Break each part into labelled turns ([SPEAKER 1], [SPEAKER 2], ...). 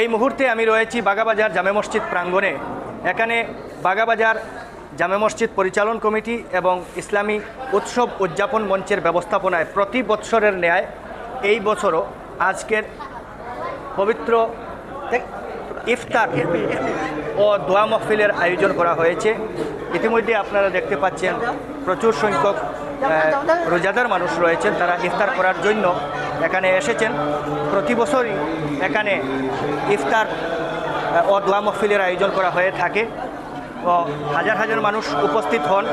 [SPEAKER 1] এই মুহূর্তে আমি রয়েছি বাগাবাজার জামে মসজিদ প্রাঙ্গণে। এখানে বাগাবাজার জামে মসজিদ পরিচালন কমিটি এবং ইসলামী উৎসব উদযাপন মঞ্চের ব্যবস্থাপনায় প্রতি বৎসরের ন্যায় এই বছরও আজকের পবিত্র ইফতার ও দোয়া মহফিলের আয়োজন করা হয়েছে। ইতিমধ্যে আপনারা দেখতে পাচ্ছেন প্রচুর সংখ্যক রোজাদার মানুষ রয়েছেন। তারা ইফতার করার জন্য এখানে এসেছেন। প্রতি বছরই এখানে ইফতার ও দোয়া মহফিলের আয়োজন করা হয়ে থাকে ও হাজার হাজার মানুষ উপস্থিত হন।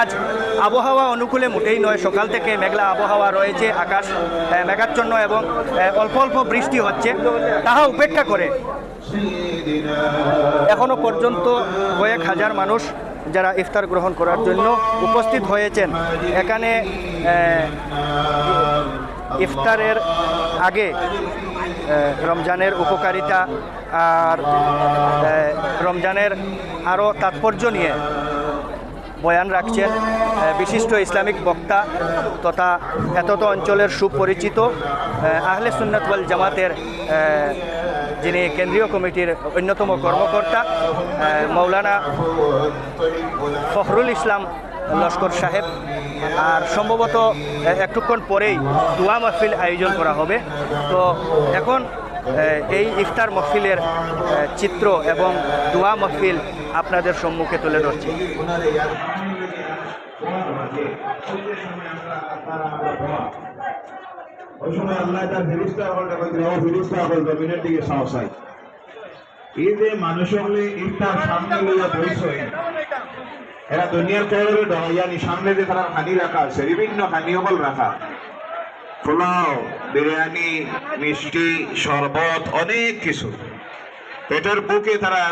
[SPEAKER 1] আজ আবহাওয়া অনুকূলে মোটেই নয়। সকাল থেকে মেঘলা আবহাওয়া রয়েছে, আকাশ মেঘাচ্ছন্ন এবং অল্প অল্প বৃষ্টি হচ্ছে। তাহা উপেক্ষা করে এখনও পর্যন্ত কয়েক হাজার মানুষ যারা ইফতার গ্রহণ করার জন্য উপস্থিত হয়েছেন। এখানে ইফতারের আগে রমজানের উপকারিতা আর রমজানের আরও তাৎপর্য নিয়ে বয়ান রাখছেন বিশিষ্ট ইসলামিক বক্তা তথা এতত অঞ্চলের সুপরিচিত আহলে সুন্নাত ওয়াল জামাতের যিনি কেন্দ্রীয় কমিটির অন্যতম কর্মকর্তা মৌলানা ফখরুল ইসলাম লস্কর সাহেব। আর সম্ভবত একটুক্ষণ পরেই দোয়া মাহফিল আয়োজন করা হবে। তো এখন এই ইফতার মহফিলের চিত্র এবং দোয়া মহফিল আপনাদের সম্মুখে তুলে ধরছি।
[SPEAKER 2] ওই সময় আল্লাহ তার ফিরিস্তা হলটা কইছিল ও ফিরিস্তা হল জমিনের দিকে সাহস হয়। এই যে মানুষ হলে ইফতার সামনে লইয়া বইছে এরা দুনিয়ার কবরে ডরাইয়ানি সামনে যে তারা খানি রাখা আছে, বিভিন্ন হল রাখা। পোলাও, বিরিয়ানি, মিষ্টি, শরবত, অনেক কিছু। পেটের বুকে তারা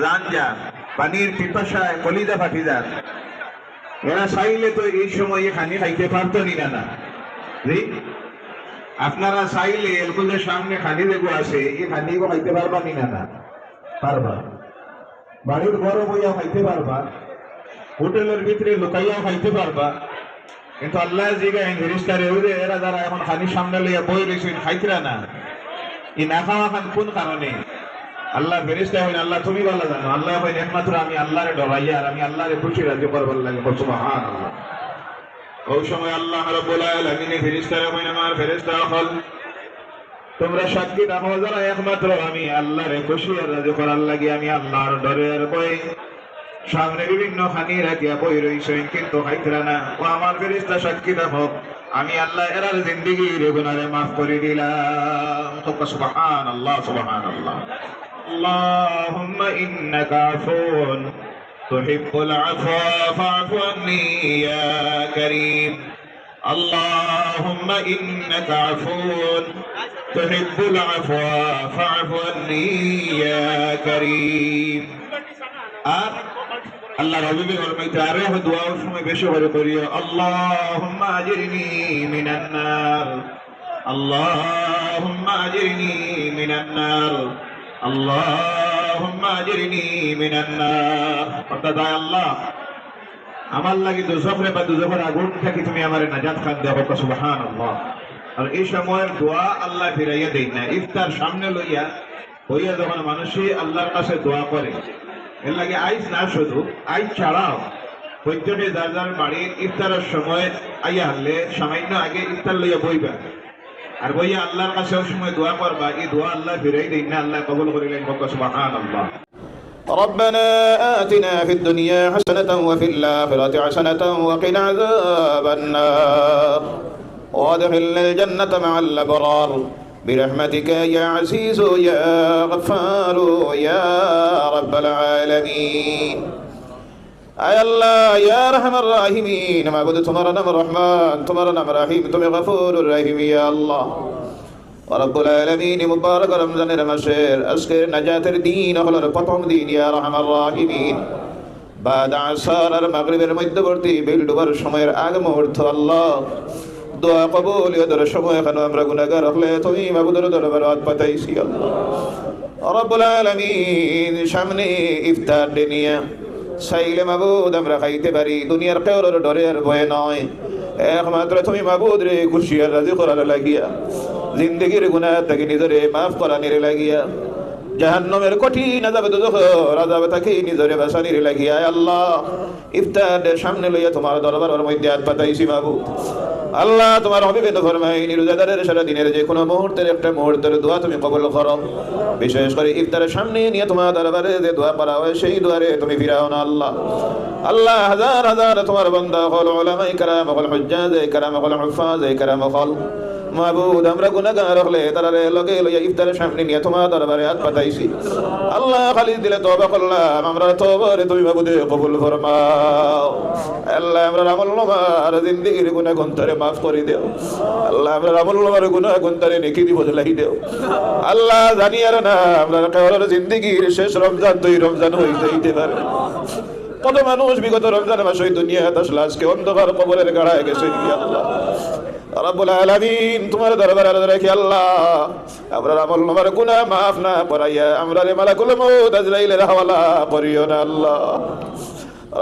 [SPEAKER 2] রান যান পানির পিপাসায় কলিদা ফাটি যান এরা চাইলে তো এই সময় খানি খাইতে পারতো নি না জি? আপনারা চাইলে এলকুলের সামনে খানি দেখো আছে, এই খানি খাইতে পারবা নি না পারবা। বাড়ির ঘর বইয়া খাইতে পারবা। হোটেলের ভিতরে লুকাইয়াও খাইতে পারবা। কিন্তু আল্লাহ জিগায় ফেরিস্তারে ওরে এরা যারা এখন খানি সামনে লইয়া বই রয়েছে খাইতরা না। এই না খাওয়া খান কোন কারণে? আল্লাহ ফেরিস্তা হইন আল্লাহ তুমি ভালো জানো, আল্লাহ হইন একমাত্র আমি আল্লাহরে ডরাইয়া আর আমি আল্লাহরে খুশি রাজ্য করবার লাগে। সুবহান আল্লাহ ওই সময় আল্লাহ রব্বুল আলামিন ফেরেশতারা হইন আমার ফেরেশতা হল তোমরা সাক্ষী রাখো যারা একমাত্র আমি আল্লাহরে খুশি আর রাজি করার লাগি, আমি আল্লাহর ডরে আর বই সামনে বিভিন্ন খানি রাখিয়া বই রইছেন কিন্তু খাইতরা না ও আমার ফেরেশতা সাক্ষী রাখো আমি আল্লাহ এরার জিন্দিগি রেগুনারে মাফ করে দিলাম তোমরা সুবহান আল্লাহ সুবহান আল্লাহ اللهم إنك عفو تحب العفو فاعف عني يا كريم اللهم إنك عفو تحب العفو فاعف عني يا كريم আর আল্লাহ রবি ফরমাইতে আরও দোয়ার সময় বেশি করে করিও আল্লাহুম্মা আজিরনি আল্লাহ, আমার লাগি দুজফরে বা দুজফের আগুন থেকে তুমি আমার নাজাত খান দেবো সুবহানাল্লাহ। আর এই সময়ের দোয়া আল্লাহ ফিরাইয়া দেই না। ইফতার সামনে লইয়া, হইয়া যখন মানুষই আল্লাহর কাছে দোয়া করে এর লাগে আইস না শুধু আইস ছাড়াও প্রত্যেকে যার যার বাড়ির ইফতারের সময় আইয়া হারলে সামান্য আগে ইফতার লইয়া বইবা আর বইয়া আল্লাহর কাছে ওই সময় দোয়া করবা এই দোয়া আল্লাহ ফিরাই দেই না আল্লাহ কবুল করিলেন সুবহানাল্লাহ
[SPEAKER 3] ربنا آتنا في الدنيا حسنة وفي الآخرة حسنة وقنا عذاب النار وادخلنا الجنة مع الأبرار برحمتك يا عزيز يا غفار يا رب العالمين আয় আল্লাহ ইয়া রহমান রাহিমিন মাবুদ তোমার নাম রহমান তোমার নাম রাহিম তুমি গফুরুর রহিম ইয়া আল্লাহ রব্বুল আলামিন মুবারক রমজানের মাসের আজকের নাজাতের দিন হলো প্রথম দিন ইয়া রহমান রাহিমিন বাদ আসর আর মাগরিবের মধ্যবর্তী বিল ডুবার সময়ের আগ মুহূর্ত আল্লাহ দোয়া কবুল ইয়াদের সময় এখানে আমরা গুনাহগার হলে তুমি মাবুদের দরবারে হাত পাতাইছি আল্লাহ। রব্বুল আলামিন সামনে ইফতার নিয়ে চাইলে মাবুদ আমরা খাইতে পারি, দুনিয়ার কেউর ডরে আর ভয় নয়। একমাত্র তুমি মাবুদ রে, খুশি আর রাজি করার লাগিয়া, জিন্দগির গুণা তাকে নিজরে মাফ করানির লাগিয়া,
[SPEAKER 2] জাহান্নামের কঠিন আযাবে দুজখর আযাবে তাকে নিজরে বাসানির লাগিয়া, আল্লাহ ইফতারের সামনে লইয়া তোমার দরবারের মধ্যে হাত পাতাইছি বাবু আল্লাহ তোমার অবিবেদ ফরমাইনি রোজাদারের সারা দিনের যে কোনো মুহূর্তের একটা মুহূর্তের দোয়া তুমি কবল করো। বিশেষ করে ইফতারের সামনে নিয়ে তোমার দরবারে যে দোয়া করা হয়, সেই দোয়ারে তুমি ফিরাও না আল্লাহ। আল্লাহ হাজার হাজার তোমার বন্ধা হল ওলামাই কারাম, হল হুজ্জাজ, কারাম, হল হুফাজ, কারাম, হল মাহবুদ আমরা গুনাহগার হলে তারা লগে লইয়া ইফতারের সামনে নিয়ে তোমার দরবারে হাত পাতাইছি আল্লাহ খালি দিলে তওবা করলাম, আমরা তওবারে তুমি মাহবুদে কবুল ফরমাও। আল্লাহ, আমরা আমল নামার জিন্দেগির গুনাহ গুনতারে মাফ করে দেও। আল্লাহ, আমরা আমল নামার গুনাহ গুনতারে নেকি দি বদলাই দেও। আল্লাহ, জানি আর না, আমরা কেবল জিন্দেগির শেষ রমজান দুই রমজান হয়ে যাইতে পারে। কত মানুষ বিগত রমজান মাস দুনিয়া আসলে আজকে অন্ধকার কবরের গাড়ায় গেছে আল্লাহ। রব্বুল আলামিন, তোমার দরবারে রাখি আল্লাহ। আমরা আমল মাফ না করাইয়া আমরা রে মালাকুল মউত আজরাইলের হাওয়ালা করিও না আল্লাহ।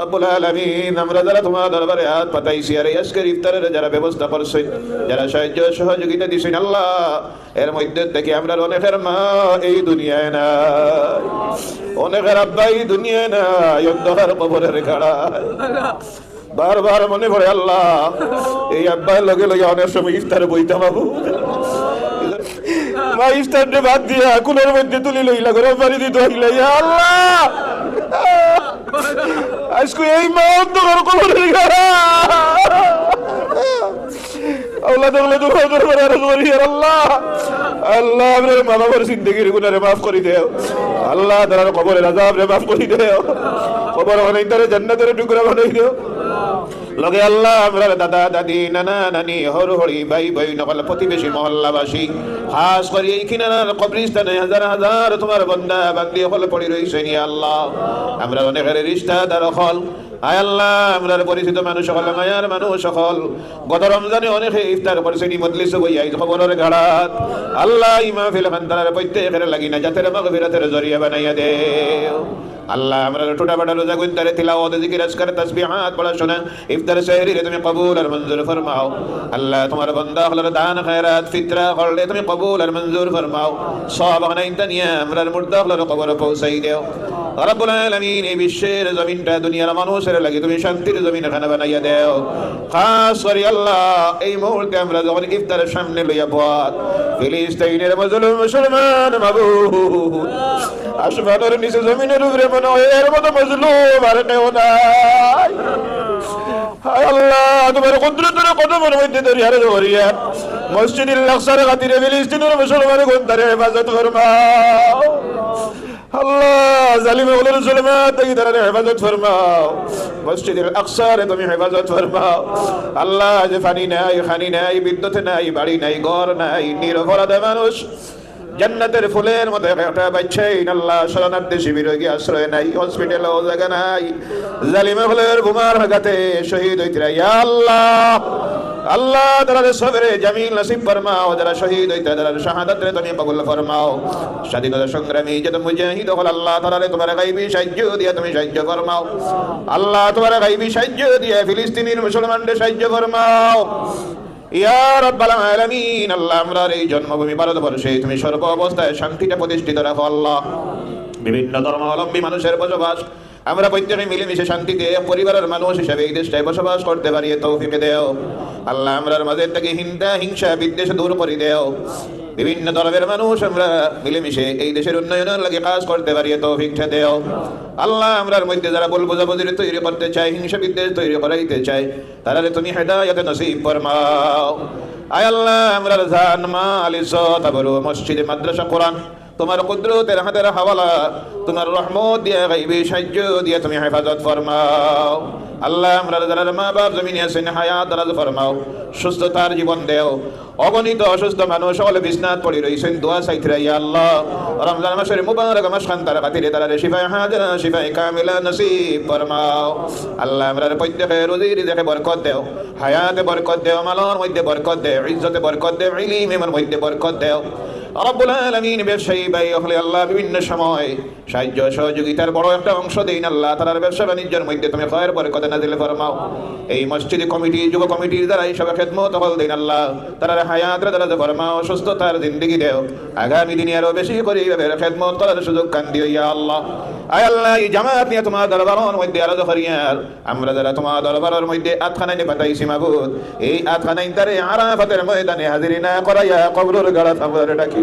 [SPEAKER 2] রব্বুল আলামিন, আমরা যারা তোমার দরবারে হাত পাতাইছি আর এই আজকের ইফতারের যারা ব্যবস্থা করছেন যারা সাহায্য সহযোগিতা দিছেন আল্লাহ, এর মধ্যে থেকে আমরা অনেকের মা এই দুনিয়ায় নাই। অনেকের আব্বা এই দুনিয়ায় নাই, অন্ধকার কবরের গাড়ায় বারবার মনে পড়ে, আল্লাহ, এই আব্বার লগে লগে অনেক সময় ইফতার বইতাম বাবু মা, ইফতারটা বাদ দিয়া কুলের মধ্যে তুলি লইলা ঘরে বাড়ি দিতে হইলে, ইয়া আল্লাহ! আজকে এই মা অন্ধকার কবরের গাড়া আল্লাহ করে আল্লাহ! মাফ দেও। আল্লাহ দেও। কবর বানাই তারে জান্নাতের টুকরা বানাই দেও। লগে আল্লাহ আমরা দাদা দাদি নানা নানি হর হরি ভাই ভাই নকল প্রতিবেশী মহল্লাবাসী। খাস করে এই কিনারার কবরিস্তানে হাজার হাজার তোমার বন্দা বান্দি হল পড়ি রইছে নি আল্লাহ। আমরা অনেকের রিস্তাদার হল আয় আল্লাহ আমরা পরিচিত মানুষ সকল মায়ার মানুষ সকল গত রমজানে অনেকে ইফতার করেছে নি মজলিস এই খবরের গাড়াত আল্লাহ ইমা ফিল খান্তার প্রত্যেকের লাগি না যাতে মাগফিরাতের জরিয়া বানাইয়া দেও। আল্লাহ আমরা টোটা বাটা রোজা গুনতারে তিলাওয়াত, জিকির, আজকার তাসবিহাত পড়াশোনা ইফতার, সেহরি তুমি কবুল আর মঞ্জুর ফরমাও। আল্লাহ তোমার বান্দা হলর দান, খায়রাত, ফিতরা করলে তুমি কবুল আর মঞ্জুর ফরমাও। সব হনাইতা নিয়ে আমরা মুর্দা হলর কবর পৌঁছাই দেও। রব্বুল আলামিন এই বিশ্বের জমিনটা দুনিয়ার মানুষের লাগি তুমি শান্তির জমিন এখানে বানাইয়া দেও। খাস করে আল্লাহ, এই মুহূর্তে আমরা যখন ইফতারের সামনে লইয়া পথ ফিলিস্তাইনের মজলুম মুসলমান মাবুদ। আসমানের নিচে জমিনের উপরে মনে হয় এর মতো মজলুম আর কেউ নাই। আল্লাহ, তোমার কুদরতের কদমের মধ্যে ধরি হারে ধরিয়া মসজিদের লাকসার খাতিরে ফিলিস্তিনের মুসলমান গুন্দারে হেফাজত ফরমাও। আল্লাহ জালিম ওগুলোর জুলমা থেকে তারা হেফাজত ফরমাও। মসজিদের আকসারে তুমি হেফাজত ফরমাও। আল্লাহ, যে পানি নাই, খানি নাই, বিদ্যুৎ নাই, বাড়ি নাই, ঘর নাই, নিরপরাধ মানুষ। জান্নাতের ফুলের মতো একটা বাচ্চাই আল্লাহ শরণার্থী শিবির গিয়ে আশ্রয় নাই হসপিটালে ও জায়গা নাই। জালিমে ফুলের ঘুমার হাগাতে শহীদ হইতে ইয়া আল্লাহ আল্লাহ তারা সবরে জামিল নসিব ফরমাও, যারা শহীদ হইতে যারা শাহাদাত রে তুমি কবুল ফরমাও। স্বাধীনতা সংগ্রামী যত মুজাহিদ হল আল্লাহ তারা তোমার গাইবি সাহায্য দিয়ে তুমি সাহায্য ফরমাও। আল্লাহ তোমার গাইবি সাহায্য দিয়ে ফিলিস্তিনির মুসলমানদের সাহায্য ফরমাও। আল্লাহ আমরা এই জন্মভূমি তুমি সর্ব অবস্থায় প্রতিষ্ঠিত বিভিন্ন মানুষের বসবাস, আমরা প্রত্যেকে মিলেমিশে শান্তিতে পরিবারের মানুষ হিসেবে এই দেশটায় বসবাস করতে পারি তৌফিকে দেও। আল্লাহ আমরার মাঝে থেকে হিংসা হিংসা, বিদ্বেষ দূর করে দেও। বিভিন্ন ধর্মের মানুষ আমরা মিলেমিশে এই দেশের উন্নয়নের লাগে কাজ করতে পারি তৌফিকটা দেও। আল্লাহ আমরার মধ্যে যারা বল বোঝাবুঝি তৈরি করতে চায়, হিংসা, বিদ্বেষ তৈরি করাইতে চায়, তারা তুমি হেদায়তে নসিব ফরমাও। আয় আল্লাহ আমরার জান মাল ইজ্জত, আবরু, মসজিদে, মাদ্রাসা, কোরআন। তোমার কুদরতের হাতের হাওয়ালা, তোমার রহমত দিয়ে, গাইবি সাহায্য দিয়ে তুমি হেফাজত ফরমাও। আল্লাহ আমরা যারা মা বাপ জমিনে আছেন, হায়াত দারাজ ফরমাও, সুস্থতার জীবন দেও। অগণিত অসুস্থ মানুষ সকলে বিছনাথ পড়ে রয়েছেন, দোয়া সাইথরা ইয়া আল্লাহ। রমজান মাসের মুবারক মাস খান, তারা কাতিরে তারা শিফায় হাজারা, শিফায় কামিলা নসিব ফরমাও। আল্লাহ আমরা প্রত্যেকে রুজি রিজেকে বরকত দেও, হায়াতে বরকত দেও, মালর মধ্যে বরকত দেও, ইজ্জতে বরকত দেও ইলিমের মধ্যে বরকত দেও। রব্বুল আলামিন ব্যবসায়ী ভাই হলে আল্লাহ বিভিন্ন সময় সাহায্য সহযোগিতার বড় একটা অংশ দেন। আল্লাহ তার ব্যবসা বাণিজ্যের মধ্যে তুমি খয়ের পরে কথা না দিলে ফরমাও। এই মসজিদ কমিটি, যুব কমিটির দ্বারা এইসব খেদমত হল দিন। আল্লাহ তার হায়াত দ্বারা ফরমাও, সুস্থতার জিন্দিগি দেও। আগামী দিনে আরও বেশি করে এইভাবে খেদমত করার সুযোগ কান দিও ইয়া আল্লাহ। আয় আল্লাহ, এই জামাত নিয়ে তোমার দরবারের মধ্যে আরও হরিয়ার আমরা যারা তোমার দরবারের মধ্যে আতখানাই পাতাইছি মাবুদ, এই আতখানাই তারে আরাফাতের ময়দানে হাজিরি না করাইয়া কবরের গাড়া থামার ডাকি।